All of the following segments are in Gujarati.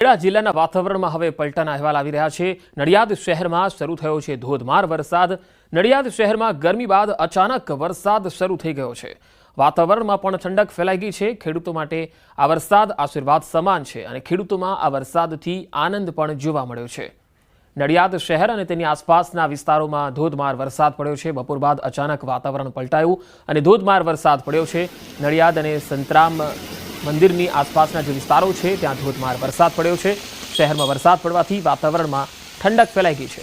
ખેડા જિલ્લાના વાતાવરણમાં હવે પલટાના અહેવાલ આવી રહ્યા છે. નડિયાદ શહેરમાં શરૂ થયો છે ધોધમાર વરસાદ. નડિયાદ શહેરમાં ગરમી બાદ અચાનક વરસાદ શરૂ થઈ ગયો છે. વાતાવરણમાં પણ ઠંડક ફેલાઈ ગઈ છે. ખેડૂતો માટે આ વરસાદ આશીર્વાદ સમાન છે અને ખેડૂતોમાં આ વરસાદથી આનંદ પણ જોવા મળ્યો છે. નડિયાદ શહેર અને તેની આસપાસના વિસ્તારોમાં ધોધમાર વરસાદ પડ્યો છે. બપોર બાદ અચાનક વાતાવરણ પલટાયું અને ધોધમાર વરસાદ પડ્યો છે. નડિયાદ અને સંતરામ મંદિરની આસપાસના જે વિસ્તારો છે, ત્યાં ધોધમાર વરસાદ પડ્યો છે. શહેરમાં વરસાદ પડવાથી વાતાવરણમાં ઠંડક ફેલાઈ ગઈ છે.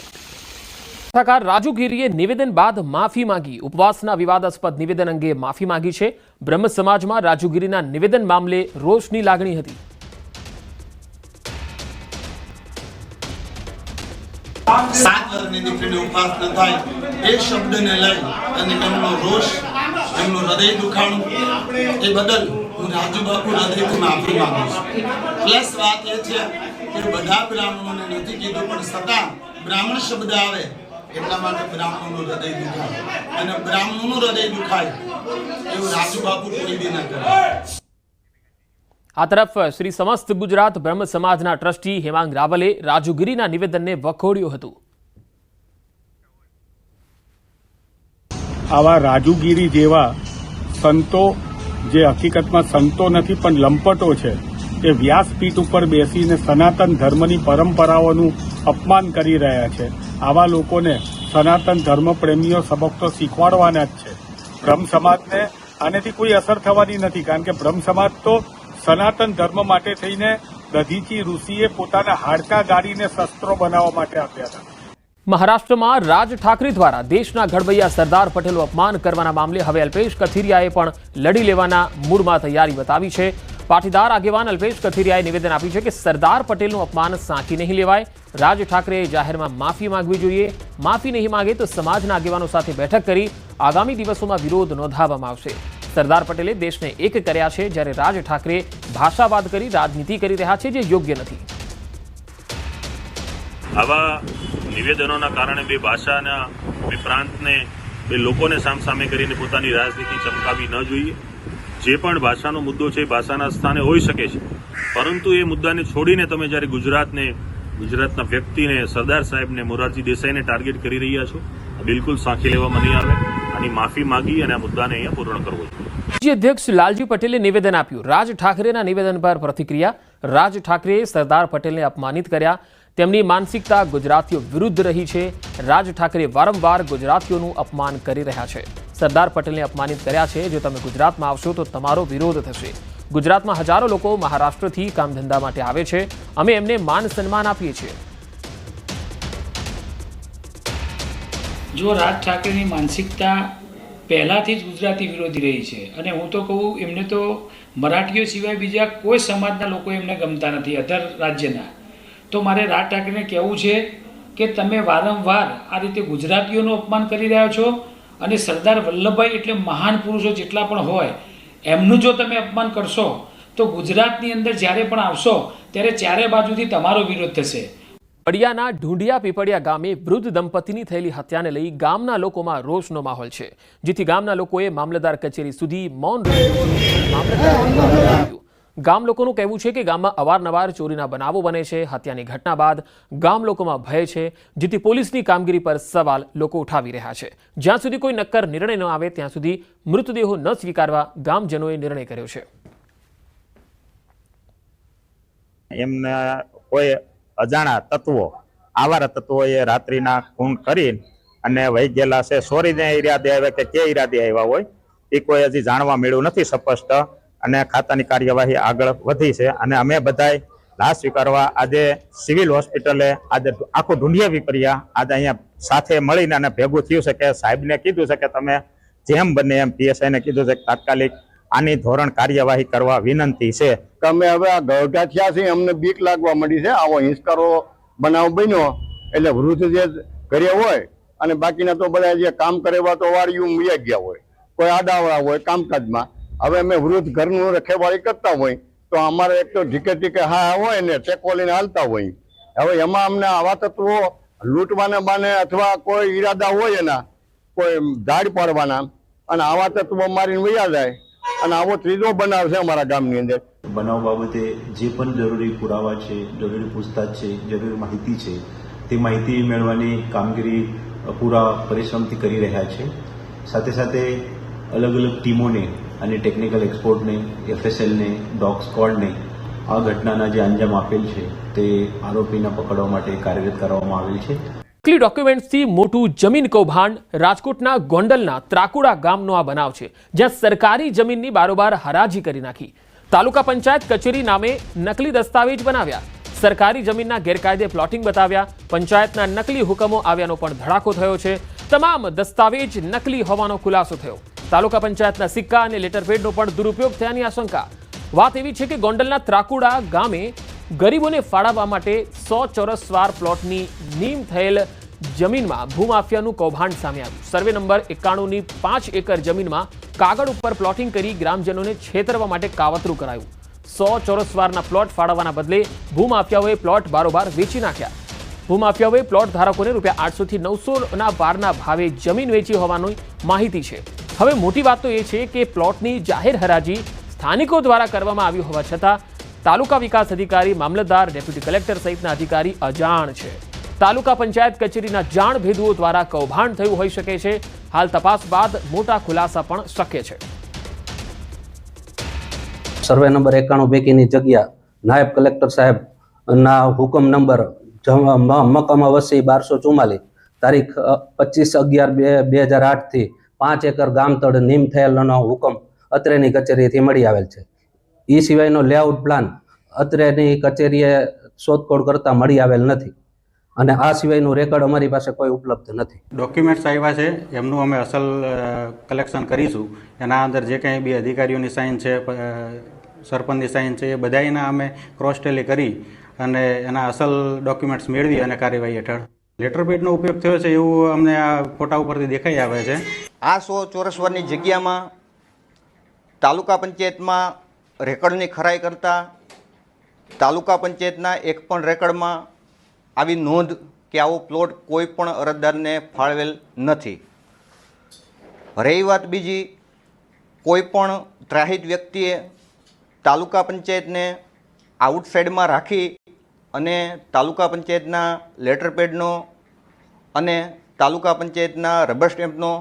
પત્રકાર રાજુ ગીરીએ નિવેદન બાદ માફી માંગી. ઉપવાસના વિવાદાસ્પદ નિવેદન અંગે માફી માંગી છે. બ્રહ્મ સમાજમાં રાજુગીરીના નિવેદન મામલે રોષની લાગણી હતી. એ બદલ હું રાજુ હૃદયથી માફી માંગુ છું. પ્લસ વાત એ છે કે બધા બ્રાહ્મણોને નથી કીધું પણ છતાં બ્રાહ્મણ શબ્દ આવે એટલા માટે બ્રાહ્મણોનું હૃદય દુખાય. અને બ્રાહ્મણોનું હૃદય દુખાય એવું રાજુ કોઈ બી ન કરે. આ તરફ શ્રી સમસ્ત ગુજરાત બ્રહ્મ સમાજના ટ્રસ્ટી હેમાંગ રાવલે રાજુગીરીના નિવેદનને વખોડ્યું હતું. આવા રાજુગીરી જેવા સંતો જે હકીકતમાં સંતો નથી, પણ લંપટો છે, એ વ્યાસપીઠ ઉપર બેસીને સનાતન ધર્મની પરંપરાઓનું અપમાન કરી રહ્યા છે. આવા લોકોને સનાતન ધર્મ પ્રેમીઓ સબક શીખવાડવાના જ છે. બ્રહ્મ સમાજને આનેથી કોઈ અસર થવાની નથી, કારણ કે બ્રહ્મ સમાજ તો સનાતન ધર્મ માટે થઈને દધીચી ઋષિએ પોતાના હાડકા ગાડીને શસ્ત્રો બનાવવા માટે આપ્યા હતા. મહારાષ્ટ્રમાં રાજ ઠાકરે દ્વારા દેશના ઘડવૈયા સરદાર પટેલનું અપમાન કરવાના મામલે હવે અલ્પેશ કથિરિયાએ પણ લડી લેવાના મૂડમાં તૈયારી બતાવી છે. પાટીદાર આગેવાન અલ્પેશ કથિરિયાએ નિવેદન આપ્યું છે કે સરદાર પટેલનું અપમાન સાંકી નહીં લેવાય. રાજ ઠાકરેએ જાહેરમાં માફી માંગવી જોઈએ. માફી નહીં માંગે તો સમાજના આગેવાનો સાથે બેઠક કરી આગામી દિવસોમાં વિરોધ નોંધાવવામાં આવશે. સરદાર પટેલે દેશને એક કર્યા છે જ્યારે રાજ ઠાકરે ભાષાવાદ કરી રાજનીતિ કરી રહ્યા છે જે યોગ્ય નથી. આવા નિવેદનોના કારણે બે ભાષાના, બે પ્રાંતને, બે લોકોને સામસામે કરીને પોતાની રાજનીતિ ચમકાવી ન જોઈએ. જે પણ ભાષાનો મુદ્દો છે ભાષાના સ્થાને હોઈ શકે છે. પરંતુ એ મુદ્દાને છોડીને તમે જ્યારે ગુજરાતને, ગુજરાતના વ્યક્તિને, સરદાર સાહેબને, મોરારજી દેસાઈને ટાર્ગેટ કરી રહ્યા છો બિલકુલ સાંખી લેવામાં નહીં આવે. આની માફી માગી અને આ મુદ્દાને અહીંયા પૂર્ણ કરવો જોઈએ. અધ્યક્ષ લાલજી પટેલે નિવેદન આપ્યું. રાજ ઠાકરેના નિવેદન પર પ્રતિક્રિયા. રાજ ઠાકરેએ સરદાર પટેલને અપમાનિત કર્યા. તેમની માનસિકતા ગુજરાતીઓ વિરુદ્ધ રહી છે. રાજ ઠાકરે વારંવાર ગુજરાતીઓનું અપમાન કરી રહ્યા છે. સરદાર પટેલને અપમાનિત કર્યા છે. જો તમે ગુજરાતમાં આવશો તો તમારો વિરોધ થશે. ગુજરાતમાં હજારો લોકો મહારાષ્ટ્રથી કામધંધા માટે આવે છે. અમે એમને માન સન્માન આપીએ છીએ. જો રાજ ઠાકરેની માનસિકતા પહેલાંથી જ ગુજરાતી વિરોધી રહી છે અને હું તો કહું, એમને તો મરાઠીઓ સિવાય બીજા કોઈ સમાજના લોકો એમને ગમતા નથી, અધર રાજ્યના. તો મારે રાજ ઠાકરેને કહેવું છે કે તમે વારંવાર આ રીતે ગુજરાતીઓનું અપમાન કરી રહ્યા છો અને સરદાર વલ્લભભાઈ એટલે મહાન પુરુષો જેટલા પણ હોય, એમનું જો તમે અપમાન કરશો, તો ગુજરાતની અંદર જ્યારે પણ આવશો, ત્યારે ચારે બાજુથી તમારો વિરોધ થશે પડિયાના ઢૂંઢિયા પીપળિયા ગામે વૃદ્ધ દંપતીની થયેલી હત્યાને લઈ ગામના લોકોમાં રોષનો માહોલ છે, જેથી ગામના લોકોએ મામલતદાર કચેરી સુધી મૌન આપ્યું. ગામ લોકોનું કહેવું છે કે ગામમાં અવારનવાર ચોરીના બનાવો બને છે, હત્યાની ઘટના બાદ ગામ લોકોમાં ભય છે, જેથી પોલીસની કામગીરી પર સવાલ લોકો ઉઠાવી રહ્યા છે. જ્યાં સુધી કોઈ નક્કર નિર્ણય ન આવે, ત્યાં સુધી મૃતદેહો ન સ્વીકારવા ગામજનોએ નિર્ણય કર્યો છે. એમને કોઈ અજાણા તત્વો, આવારા તત્વોએ રાત્રિના ખૂન કરી અને વહી ગયેલા છે. સોરીને ઈરાદે આવ્યા કે કે ઈરાદે આવ્યા હોય, એ કોઈ હજી જાણવા મળ્યું નથી સ્પષ્ટ. અને ખાતાની કાર્યવાહી આગળ વધી છે. અને અમે બધાય લાશ સ્વીકારવા આજે સિવિલ હોસ્પિટલે આજે આખું ઢૂંઢિયા વિપર્યા. આજે અહીંયા સાથે મળીને અને ભેગું થયું છે કે સાહેબને કીધું છે કે તમે જેમ બને એમ પીએસઆઈને કીધું છે કે તાત્કાલિક આની ધોરણ કાર્યવાહી કરવા વિનંતી છે. તમે હવે આ ગરગા થયા છે, અમને બીક લાગવા મળી છે. આવો હિંસકારો બનાવ બન્યો, એટલે વૃદ્ધ જે ઘરે હોય અને બાકીના તો બધા જે કામ કરેવા તો વાળીયું ગયા હોય, કોઈ આડાવાળા હોય કામકાજમાં. હવે અમે વૃદ્ધ ઘરનું રખેવાળી કરતા હોય, તો અમારે એક તો ઢીકે ઢીકે હા હોય ને ચેક લઈને હાલતા હોય. હવે એમાં અમને આવા તત્વો લૂંટવાને બાને અથવા કોઈ ઈરાદા હોય એના, કોઈ ધાડ પાડવાના, અને આવા તત્વો મારીને વૈયા જાય, અને આવો ત્રીજો બનાવ છે અમારા ગામની અંદર. બનાવ બાબતે જે પણ જરૂરી પુરાવા છે, જરૂરી પૂછતાછ છે, જરૂરી માહિતી છે, તે માહિતી મેળવવાની કામગીરી પૂરા પરિશ્રમથી કરી રહ્યા છે. સાથે સાથે અલગ અલગ ટીમોને અને ટેકનિકલ એક્સપોર્ટને એફએસએલને ડોગ સ્કોડને આ ઘટનાના જે અંજામ આપેલ છે તે આરોપીને પકડવા માટે કાર્યરત કરવામાં આવેલ છે. નકલી ડોક્યુમેન્ટ્સથી મોટું જમીન કૌભાંડ રાજકોટના ગોંડલના ત્રાકુડા ગામનો આ બનાવ છે, જ્યાં સરકારી જમીનની બારોબાર હરાજી કરી નાખી. તાલુકા પંચાયત કચેરી નામે નકલી દસ્તાવેજ બનાવ્યા. સરકારી જમીનના ગેરકાયદે પ્લોટિંગ બતાવ્યા. પંચાયતના નકલી હુકમો આવ્યાનો પણ ધડાકો થયો છે. તમામ દસ્તાવેજ નકલી હોવાનો ખુલાસો થયો. તાલુકા પંચાયતના સિક્કા અને લેટરપેડનો પણ દુરુપયોગ થયાની આશંકા. વાત એવી છે કે ગોંડલના ત્રાકુડા ગામે ગરીબોને ફાળવવા માટે સો ચોરસ સ્વાર પ્લોટની નીમ થયેલ જમીનમાં ભૂમાફિયાનું કૌભાંડ સામે આવ્યું. સર્વે નંબર એકાણુંની પાંચ એકર જમીનમાં કાગળ ઉપર પ્લોટિંગ કરી ગ્રામજનોને છેતરવા માટે કાવતરું કરાયું. સો ચોરસ સ્વારના પ્લોટ ફાળવવાના બદલે ભૂમાફિયાઓએ પ્લોટ બારોબાર વેચી નાખ્યા. ભૂમાફિયાઓએ પ્લોટ ધારકોને રૂપિયા આઠસોથી નવસોના બારના ભાવે જમીન વેચી હોવાની માહિતી છે. હવે મોટી વાત તો એ છે કે પ્લોટની જાહેર હરાજી સ્થાનિકો દ્વારા કરવામાં આવી હોવા છતાં તાલુકા વિકાસ અધિકારી, મામલતદાર, ડેપ્યુટી કલેક્ટર સહિતના અધિકારી અજાણ છે. તાલુકા પંચાયત કચેરીના જાણ ભેદુઓ દ્વારા કૌભાંડ થયું હોઈ શકે છે. હાલ તપાસ બાદ મોટા ખુલાસા પણ શક્ય છે. સર્વે નંબર એકાણું બેકીની જગ્યા નાયબ કલેક્ટર સાહેબના હુકમ નંબર મકમ વસી બારસો ચુમ્માલીસ તારીખ પચીસ અગિયાર બે બે હજાર આઠથી પાંચ એકર ગામતળ નીમ થયેલનો હુકમ અત્રેની કચેરીથી મળી આવેલ છે. એ સિવાયનો લેઆઉટ પ્લાન અત્રેની કચેરીએ શોધખોળ કરતા મળી આવેલ નથી અને આ સિવાયનું રેકોર્ડ અમારી પાસે કોઈ ઉપલબ્ધ નથી. ડોક્યુમેન્ટ્સ આવ્યા છે, એમનું અમે અસલ કલેક્શન કરીશું. એના અંદર જે કંઈ બી અધિકારીઓની સાઇન છે સરપંચની સાઇન છે, એ બધાયના અમે ક્રોસ ટેલી કરી અને એના અસલ ડોક્યુમેન્ટ્સ મેળવી અને કાર્યવાહી હેઠળ. લેટર પેડનો ઉપયોગ થયો છે એવું અમને આ ફોટા ઉપરથી દેખાઈ આવે છે. આ સો ચોરસ વરની જગ્યામાં, તાલુકા પંચાયતમાં રેકર્ડની ખરાઈ કરતા, તાલુકા પંચાયતના એક પણ રેકર્ડમાં આવી નોંધ કે આવો પ્લોટ કોઈ પણ અરજદારને ફાળવેલ નથી. રહી વાત બીજી, કોઈ પણ ત્રાહિત વ્યક્તિએ તાલુકા પંચાયતને આઉટસાઇડમાં રાખી અને તાલુકા પંચાયતના લેટર પેડનો અને તાલુકા પંચાયતના રબર સ્ટેમ્પનો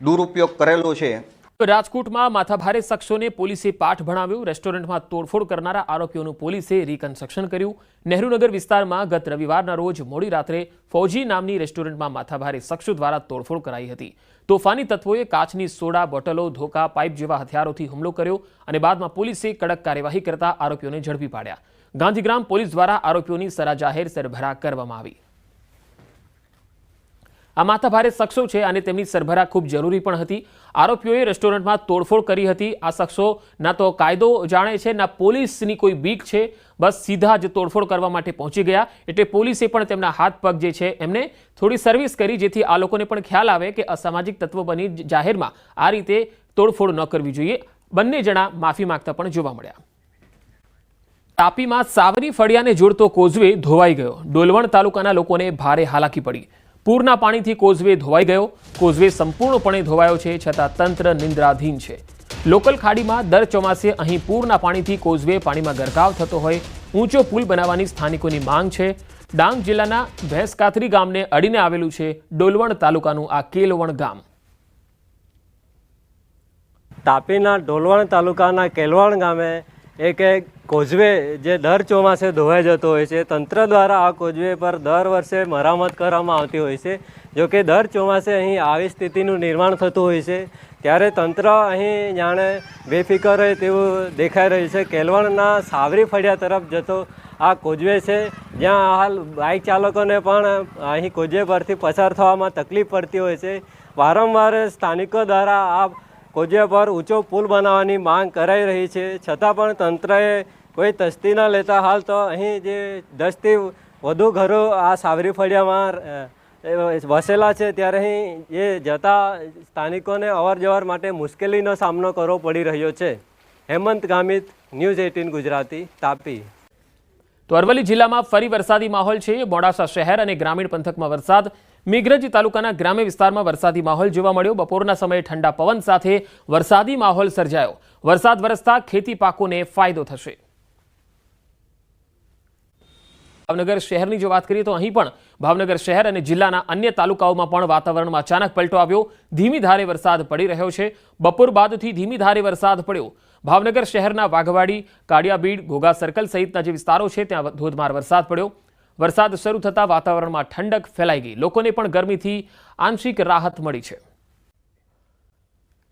દુરુપયોગ કરેલો છે. રાજકોટમાં માથાભારે શખ્સોને પોલીસે પાઠ ભણાવ્યું. રેસ્ટોરન્ટમાં તોડફોડ કરનારા આરોપીઓનું પોલીસે રિકન્સ્ટ્રક્શન કર્યું. નહેરુનગર વિસ્તારમાં ગત રવિવારના રોજ મોડી રાત્રે ફૌજી નામની રેસ્ટોરન્ટમાં માથાભારે શખ્સો દ્વારા તોડફોડ કરાઈ હતી. તોફાની તત્વોએ કાચની સોડા, બોટલો, ધોકા, પાઇપ જેવા હથિયારોથી હુમલો કર્યો અને બાદમાં પોલીસે કડક કાર્યવાહી કરતા આરોપીઓને ઝડપી પાડ્યા. ગાંધીગ્રામ પોલીસ દ્વારા આરોપીઓની સરા જાહેર સરભરા કરવામાં આવી. આ માથાભારે શખ્સો છે અને તેમની સરભરા ખૂબ જરૂરી પણ હતી. આરોપીઓએ રેસ્ટોરન્ટમાં તોડફોડ કરી હતી. આ શખ્સો ના તો કાયદો જાણે છે, ના પોલીસની કોઈ બીક છે. બસ સીધા જ તોડફોડ કરવા માટે પહોંચી ગયા. એટલે પોલીસે પણ તેમના હાથ પગ જે છે, એમને થોડી સર્વિસ કરી, જેથી આ લોકોને પણ ખ્યાલ આવે કે અસામાજિક તત્વો બની જાહેરમાં આ રીતે તોડફોડ ન કરવી જોઈએ. બંને જણા માફી માંગતા પણ જોવા મળ્યા. તાપીમાં સાવરી ફળિયાને જોડતો કોઝવે ધોવાઈ ગયો. ડોલવણ તાલુકાના લોકોને ભારે હાલાકી પડી. પૂરના પાણીથી કોઝવે ધોવાઈ ગયો. કોઝવે સંપૂર્ણપણે ધોવાયો છે, છતાં તંત્ર નિંદ્રાધીન છે. લોકલ ખાડીમાં દર ચોમાસે અહીં પૂરના પાણીથી કોઝવે પાણીમાં ગરકાવ થતો હોય. ઊંચો પુલ બનાવવાની સ્થાનિકોની માંગ છે. ડાંગ જિલ્લાના ભેંસકાથરી ગામને અડીને આવેલું છે ડોલવણ તાલુકાનું આ કેલવણ ગામ. તાપીના ડોલવણ તાલુકાના કેલવણ ગામે એક એક કોઝવે જે દર ચોમાસે ધોવાઈ જતો હોય છે, તંત્ર દ્વારા આ કોઝવે પર દર વર્ષે મરામત કરવામાં આવતી હોય છે. જો કે દર ચોમાસે અહીં આવી સ્થિતિનું નિર્માણ થતું હોય છે, ત્યારે તંત્ર અહીં જાણે બેફિકર હોય તેવું દેખાઈ રહ્યું છે. કેલવણના સાવરી ફળિયા તરફ જતો આ કોઝવે છે, જ્યાં હાલ બાઇક ચાલકોને પણ અહીં કોઝવે પરથી પસાર થવામાં તકલીફ પડતી હોય છે. વારંવાર સ્થાનિકો દ્વારા આ કોજે પર ઊંચો પુલ બનાવવાની માંગ કરાઈ રહી છે. છતાં પણ તંત્રએ કોઈ તસ્તી ન લેતા હાલ તો અહીં જે દસથી વધુ ઘરો આ સાવરી ફળિયામાં વસેલા છે, ત્યારે અહીં જે જતા સ્થાનિકોને અવરજવર માટે મુશ્કેલીનો સામનો કરવો પડી રહ્યો છે. Hemant Gamit, news eighteen Gujarati, Tapi. તો અરવલ્લી જિલ્લામાં ફરી વરસાદી માહોલ છે. મોડાસા શહેર અને ગ્રામીણ પંથકમાં વરસાદ. મેઘરજ તાલુકાના ગ્રામ્ય વિસ્તારમાં વરસાદી માહોલ જોવા મળ્યો. બપોરના સમયે ઠંડા પવન સાથે વરસાદી માહોલ સર્જાયો. વરસાદ વરસતા ખેતી પાકોને ફાયદો થશે. ભાવનગર શહેરની જો વાત કરીએ તો અહીં પણ ભાવનગર શહેર અને જિલ્લાના અન્ય તાલુકાઓમાં પણ વાતાવરણમાં અચાનક પલટો આવ્યો. ધીમી ધારે વરસાદ પડી રહ્યો છે. બપોર બાદથી ધીમી ધારે વરસાદ પડ્યો. ભાવનગર શહેરના વાઘવાડી, કાળિયાબીડ, ઘોઘા સર્કલ સહિતના જે વિસ્તારો છે, ત્યાં ધોધમાર વરસાદ પડ્યો. વરસાદ શરૂ થતાં વાતાવરણમાં ઠંડક ફેલાઈ ગઈ. લોકોને પણ ગરમીથી આંશિક રાહત મળી છે.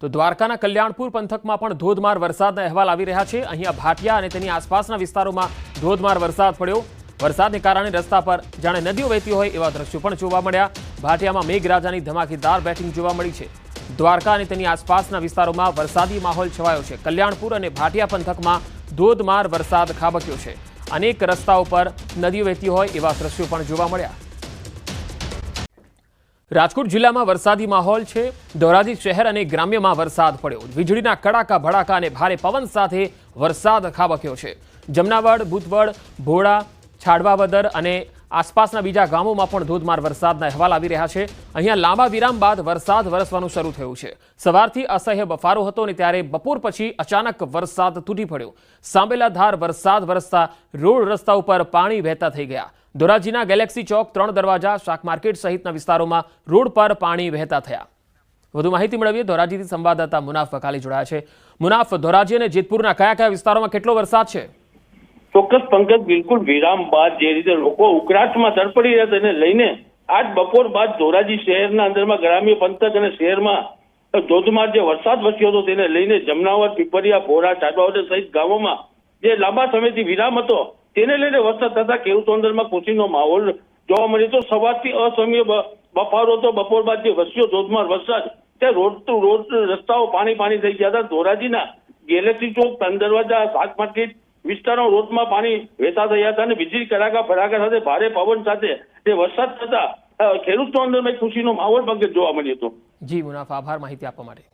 તો દ્વારકાના કલ્યાણપુર પંથકમાં પણ ધોધમાર વરસાદના અહેવાલ આવી રહ્યા છે. અહીંયા ભાટિયા અને તેની આસપાસના વિસ્તારોમાં ધોધમાર વરસાદ પડ્યો. વરસાદને કારણે રસ્તા પર જાણે નદીઓ વહેતી હોય એવા દ્રશ્યો પણ જોવા મળ્યા. ભાટિયામાં મેઘરાજાની ધમાકેદાર બેટિંગ જોવા મળી છે. દ્વારકા અને તેની આસપાસના વિસ્તારોમાં વરસાદી માહોલ છવાયો છે. કલ્યાણપુર અને ભાટિયા પંથકમાં ધોધમાર વરસાદ ખાબક્યો છે. અનેક રસ્તાઓ પર નદીઓ વહેતી હોય એવા દ્રશ્યો પણ જોવા મળ્યા. રાજકોટ જિલ્લામાં વરસાદી માહોલ છે. ધોરાજી શહેર અને ગ્રામ્યમાં વરસાદ પડ્યો. વીજળીના કડાકા, ભડાકા અને ભારે પવન સાથે વરસાદ ખાબક્યો છે. જમનાવડ ભૂતવડ ભોળા, છાડવાવદર અને આસપાસના બીજા ગામોમાં પણ ધોધમાર વરસાદના અહેવાલ આવી રહ્યા છે. અહીંયા લાંબા વિરામ બાદ વરસાદ વરસવાનું શરૂ થયું છે. સવારથી અસહ્ય બફારો હતો અને ત્યારે બપોર પછી અચાનક વરસાદ તૂટી પડ્યો. સાંબેલાધાર વરસાદ વરસતા રોડ રસ્તા ઉપર પાણી વહેતા થઈ ગયા. ધોરાજીના ગેલેક્સી ચોક ત્રણ દરવાજા, શાક માર્કેટ સહિતના વિસ્તારોમાં રોડ પર પાણી વહેતા થયા. વધુ માહિતી મેળવીએ ધોરાજીથી સંવાદદાતા મુનાફ વકાલી જોડાયા છે. મુનાફ, ધોરાજી અને જેતપુરના કયા કયા વિસ્તારોમાં કેટલો વરસાદ છે? ચોક્કસ પંકજ, બિલકુલ વિરામ બાદ જે રીતે લોકો ઉકળાટમાં તડપડી રહ્યા તેને લઈને, આજ બપોર બાદ ધોરાજી શહેરના અંદરમાં ગ્રામ્ય પંથક અને શહેરમાં ધોધમાર જે વરસાદ વરસ્યો હતો તેને લઈને જમનાવર, પીપરિયા, ભોરા ચાટવાવદર સહિત ગામોમાં જે લાંબા સમયથી વિરામ હતો, તેને લઈને વરસાદ થતા ખેડૂતો અંદરમાં ખુશીનો માહોલ જોવા મળ્યો. તો સવારથી અસમય બફારો હતો. બપોર બાદ જે વરસ્યો ધોધમાર વરસાદ, તે રોડ રોડ રસ્તાઓ પાણી પાણી થઈ ગયા હતા. ધોરાજીના ગેલેક્સી ચોક ત્રણ દરવાજા શાક માર્કેટ વિસ્તારો રોડમાં પાણી વહેતા થયા હતા અને વીજળી, કડાકા ભડાકા સાથે ભારે પવન સાથે જે વરસાદ થતા ખેડૂતો અંદરમાં ખુશીનો માહોલ પણ જોવા મળ્યો હતો. જી, મુનાફ, આભાર માહિતી આપવા માટે.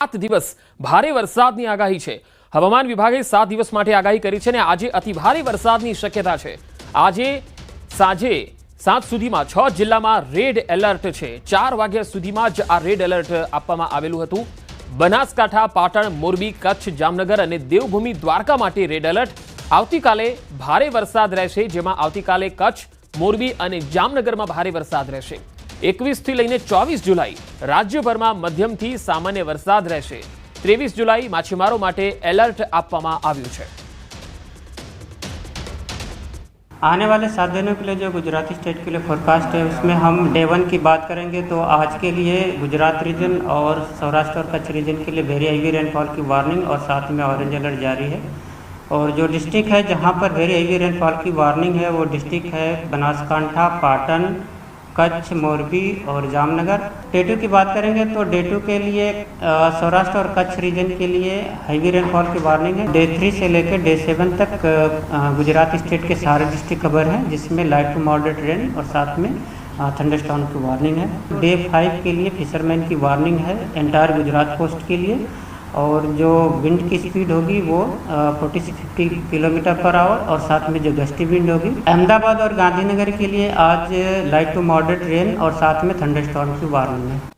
સાત દિવસ ભારે વરસાદની આગાહી છે. હવામાન વિભાગે સાત દિવસ માટે આગાહી કરી છે અને આજે અતિ ભારે વરસાદની શક્યતા છે. આજે સાંજે સાત સુધીમાં છ જિલ્લામાં રેડ એલર્ટ છે. ચાર વાગ્યા સુધીમાં જ આ રેડ એલર્ટ આપવામાં આવેલું હતું. બનાસકાંઠા, પાટણ, મોરબી, કચ્છ, જામનગર અને દેવભૂમિ દ્વારકા માટે રેડ એલર્ટ આવતીકાલે ભારે વરસાદ રહેશે, જેમાં આવતીકાલે કચ્છ, મોરબી અને જામનગરમાં ભારે વરસાદ રહેશે. એકવીસથી લઈને ચોવીસ જુલાઈ રાજ્યભરમાં મધ્યમથી સામાન્ય વરસાદ રહેશે. ત્રેવીસ જુલાઈ માછીમારો માટે એલર્ટ આપવામાં આવ્યું છે. आने वाले सात दिनों के लिए जो गुजराती स्टेट के लिए फोरकास्ट है, उसमें हम डे वन की बात करेंगे तो आज के लिए गुजरात रीजन और सौराष्ट्र और कच्छ रीजन के लिए वेरी हेवी रेनफॉल की वार्निंग और साथ में ऑरेंज अलर्ट जारी है। और जो डिस्ट्रिक्ट है जहाँ पर वेरी हेवी रेनफॉल की वार्निंग है, वो डिस्ट्रिक्ट है बनासकांठा, पाटन कच्छ, मोरबी और जामनगर। डे टू की बात करेंगे तो डे टू के लिए सौराष्ट्र और कच्छ रीजन के लिए हैवी रेनफॉल की वार्निंग है। डे थ्री से लेकर डे सेवन तक गुजरात स्टेट के सारे डिस्ट्रिक्ट कवर हैं, जिसमें लाइट टू मॉडरेट रेन और साथ में थंडरस्टॉर्म की वार्निंग है। डे फाइव के लिए फिशरमैन की वार्निंग है एंटायर गुजरात कोस्ट के लिए। और जो विंड की स्पीड होगी वो फोर्टी से फिफ्टी किलोमीटर पर आवर और साथ में जो गस्ती विंड होगी। अहमदाबाद और गांधीनगर के लिए आज लाइट टू मॉडरेट रेन और साथ में थंडर स्टॉर्म की वार्निंग है